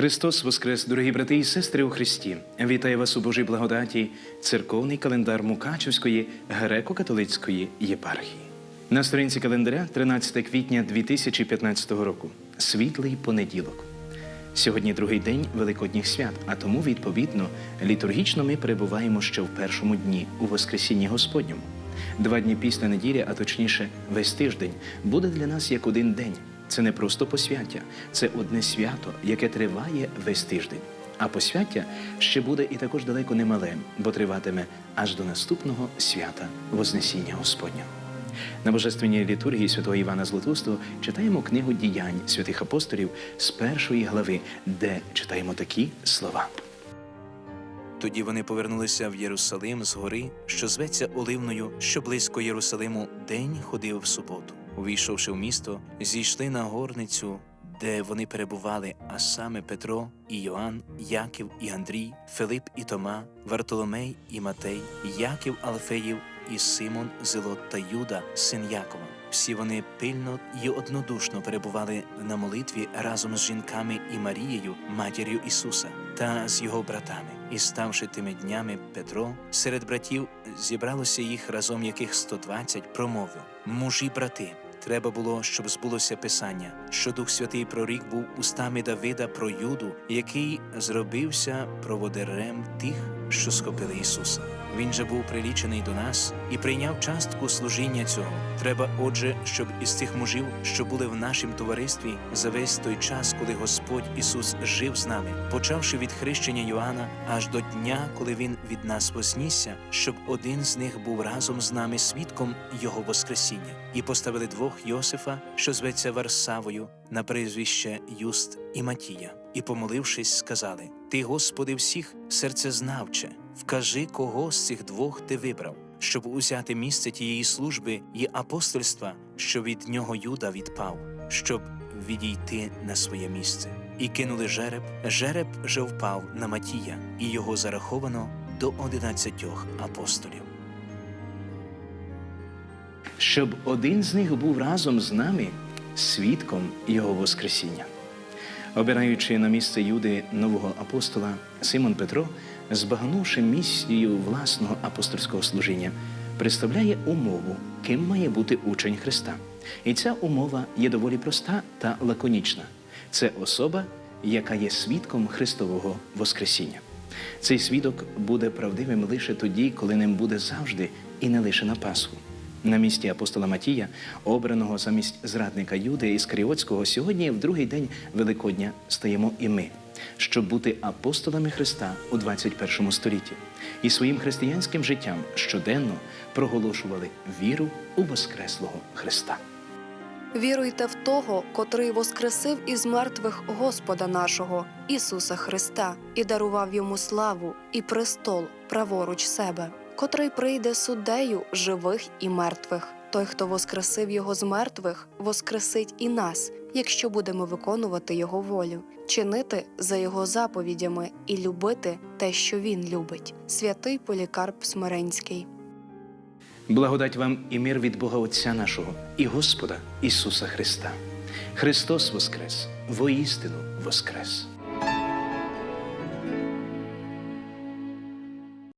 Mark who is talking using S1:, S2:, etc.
S1: Христос Воскрес, дорогі брати і сестри у Христі! Вітаю вас у Божій благодаті, церковний календар Мукачівської греко-католицької єпархії. На сторінці календаря 13 квітня 2015 року. Світлий понеділок. Сьогодні другий день Великодніх свят, а тому, відповідно, літургічно ми перебуваємо ще в першому дні у Воскресінні Господньому. Два дні після неділі, а точніше, весь тиждень, буде для нас як один день. Це не просто посвяття, це одне свято, яке триває весь тиждень. А посвяття ще буде і також далеко не мале, бо триватиме аж до наступного свята Вознесіння Господнього. На божественній літургії святого Івана Златоустого читаємо книгу діянь святих апостолів з першої глави, де читаємо такі слова. Тоді вони повернулися в Єрусалим з гори, що зветься Оливною, що близько Єрусалиму, день ходив в суботу. Увійшовши в місто, зійшли на горницю, де вони перебували, а саме Петро і Йоанн, Яків і Андрій, Филип і Тома, Вартоломей і Матей, Яків Алфеїв і Симон Зелот та Юда, син Якова. Всі вони пильно і однодушно перебували на молитві разом з жінками і Марією, матір'ю Ісуса, та з його братами. І ставши тими днями Петро, серед братів зібралося їх разом яких 120, промовив: Мужі, брати, треба було, щоб збулося писання, що Дух Святий прорік був устами Давида про Юду, який зробився проводирем тих, що схопили Ісуса. Він же був прилічений до нас і прийняв частку служіння цього. Треба, отже, щоб із тих мужів, що були в нашім товаристві, за весь той час, коли Господь Ісус жив з нами, почавши від хрещення Йоанна аж до дня, коли він від нас вознісся, щоб один з них був разом з нами свідком Його Воскресіння, і поставили двох Йосифа, що зветься Варсавою, на прізвище Юст і Матія, і, помолившись, сказали: Ти, Господи, всіх серцезнавче, вкажи, кого з цих двох ти вибрав, щоб узяти місце тієї служби і апостольства, що від нього Юда відпав, щоб відійти на своє місце. І кинули жереб, жереб же впав на Матія, і його зараховано до одинадцятьох апостолів. Щоб один з них був разом з нами свідком Його Воскресіння. Обираючи на місце Юди нового апостола, Симон Петро, збагнувши місію власного апостольського служіння, представляє умову, ким має бути учень Христа. І ця умова є доволі проста та лаконічна. Це особа, яка є свідком Христового Воскресіння. Цей свідок буде правдивим лише тоді, коли ним буде завжди і не лише на Пасху. На місці апостола Матія, обраного замість зрадника Юди Іскаріотського, сьогодні, в другий день Великодня, стаємо і ми, щоб бути апостолами Христа у 21 столітті і своїм християнським життям щоденно проголошували віру у Воскреслого Христа.
S2: Віруйте в того, котрий воскресив із мертвих Господа нашого, Ісуса Христа, і дарував йому славу і престол праворуч себе, котрий прийде суддею живих і мертвих. Той, хто воскресив його з мертвих, воскресить і нас, якщо будемо виконувати його волю, чинити за його заповідями і любити те, що він любить. Святий Полікарп Смиренський.
S1: Благодать вам і мир від Бога Отця нашого і Господа Ісуса Христа. Христос Воскрес, воістину Воскрес!